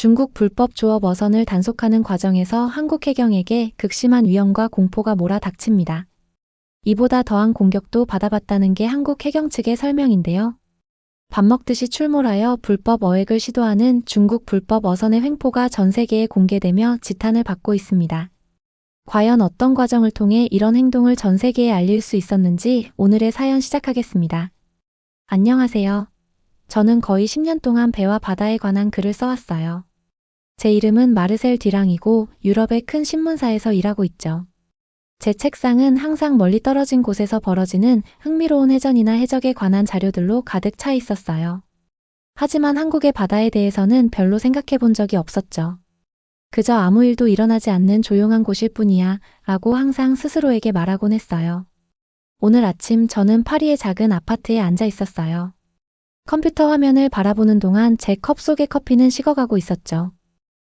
중국 불법 조업 어선을 단속하는 과정에서 한국 해경에게 극심한 위험과 공포가 몰아닥칩니다. 이보다 더한 공격도 받아봤다는 게 한국 해경 측의 설명인데요. 밥 먹듯이 출몰하여 불법 어획을 시도하는 중국 불법 어선의 횡포가 전 세계에 공개되며 지탄을 받고 있습니다. 과연 어떤 과정을 통해 이런 행동을 전 세계에 알릴 수 있었는지 오늘의 사연 시작하겠습니다. 안녕하세요. 저는 거의 10년 동안 배와 바다에 관한 글을 써왔어요. 제 이름은 마르셀 디랑이고 유럽의 큰 신문사에서 일하고 있죠. 제 책상은 항상 멀리 떨어진 곳에서 벌어지는 흥미로운 해전이나 해적에 관한 자료들로 가득 차 있었어요. 하지만 한국의 바다에 대해서는 별로 생각해 본 적이 없었죠. 그저 아무 일도 일어나지 않는 조용한 곳일 뿐이야 라고 항상 스스로에게 말하곤 했어요. 오늘 아침 저는 파리의 작은 아파트에 앉아 있었어요. 컴퓨터 화면을 바라보는 동안 제 컵 속의 커피는 식어가고 있었죠.